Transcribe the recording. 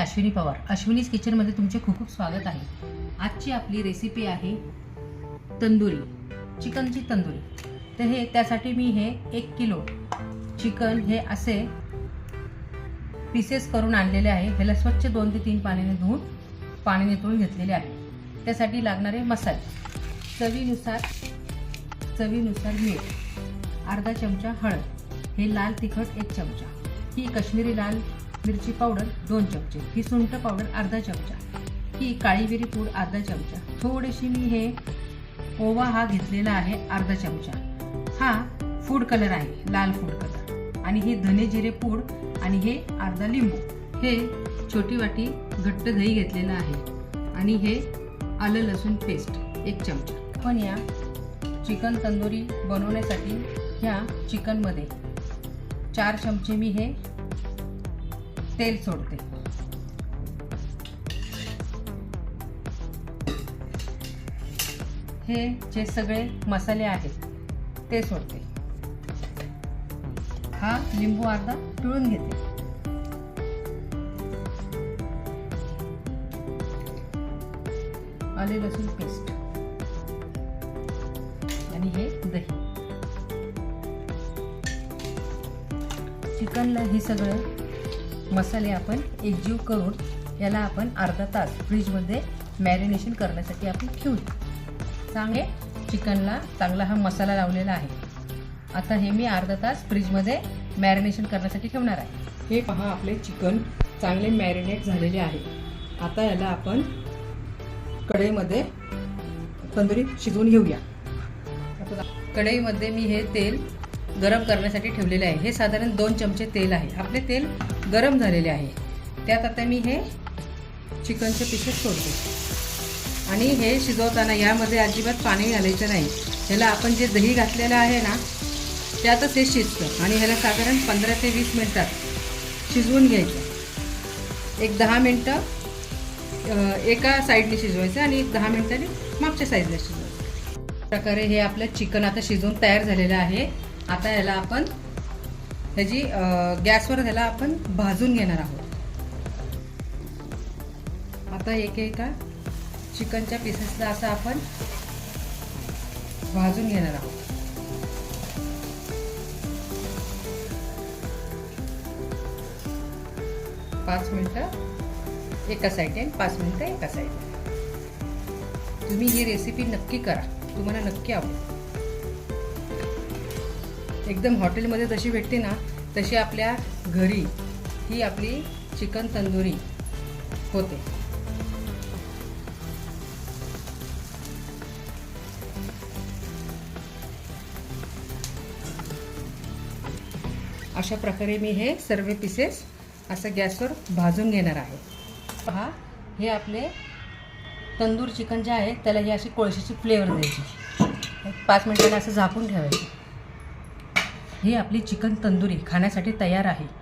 अश्विनी पवार. अश्विनीज किचनमध्ये तुमचे खूप खूप स्वागत आहे. आजची आपली रेसिपी आहे तंदुरी. चिकनची तंदुरी. तर हे त्यासाठी मी हे एक किलो चिकन हे असे पीसेस करून आणलेले आहे. ह्याला स्वच्छ दोन ते तीन पाण्याने धुवून पाणी नितळून घेतलेले आहे. त्यासाठी लागणारे मसाले. चवीनुसार चवीनुसार मीठ अर्धा चमचा हळद. हे लाल तिखट एक चमचा. ही काश्मीरी लाल मिरची पावडर दोन चमचे. ही सुंठ पावडर अर्धा चमचा. ही काळी मिरी पूड अर्धा चमचा. थोडीशी मी हे ओवा हा घेतलेला आहे अर्धा चमचा. हा फूड कलर आहे लाल फूड कलर. आणि हे धने जिरे पूड आणि हे अर्धा लिंबू. हे छोटी वाटी घट्ट दही घेतलेलं आहे. आणि हे आलं लसूण पेस्ट एक चमचा. पण या चिकन तंदुरी बनवण्यासाठी ह्या चिकनमध्ये चार चमचे मी हे तेल सोडते. हे जे सगळे मसाले आहेत ते सोडते. हा लिंबू अर्धा पिळून घेते. आले लसूण पेस्ट. आणि हे दही. चिकनला हे सगळं मसाले आपण एकजीव करून याला आपण अर्धा तास फ्रीजमध्ये मॅरिनेशन करण्यासाठी आपण ठेवू. चांगले चिकनला चांगला हा मसाला लावलेला आहे. आता हे मी अर्धा तास फ्रीजमध्ये मॅरिनेशन करण्यासाठी ठेवणार आहे. हे पहा आपले चिकन चांगले मॅरिनेट झालेले आहे. आता याला आपण कढईमध्ये तंदुरी शिजवून घेऊया. कढईमध्ये मी हे तेल गरम करण्यासाठी ठेवलेले आहे. हे साधारण दोन चमचे तेल आहे. आपले तेल गरम झालेले आहे. त्यात आता मी हे चिकनचे पिसेस सोडते. आणि हे शिजवताना यामध्ये अजिबात पाणी घालायचं नाही. ह्याला आपण जे दही घातलेलं आहे ना त्यातच हे शिजतं. आणि ह्याला साधारण पंधरा ते वीस मिनटात शिजवून घ्यायचं. एक दहा मिनटं एका साईडने शिजवायचं आणि एक दहा मिनटाने मागच्या साईडला शिजवायचं. प्रकारे हे आपलं चिकन आता शिजवून तयार झालेलं आहे. आता याला आपण ह्याची गॅसवर ह्याला आपण भाजून घेणार आहोत. आता एक एका चिकनच्या पीसेसला असं आपण भाजून घेणार आहोत. पाच मिनटं एका साईडने पाच मिनटं एका साईडने. तुम्ही ही रेसिपी नक्की करा. तुम्हाला नक्की आवडेल. एकदम हॉटेलमध्ये जशी भेटते ना तशी आपल्या घरी ही आपली चिकन तंदुरी होते. अशा प्रकारे मी हे सर्व पीसेस असं गॅसवर भाजून घेणार आहे. पहा हे आपले तंदूर चिकन जे आहे त्याला ही अशी कोळशीची फ्लेवर द्यायची. पाच मिनिटांनी असं झाकून ठेवायचं. ही आपली चिकन तंदुरी खाण्यासाठी तयार आहे.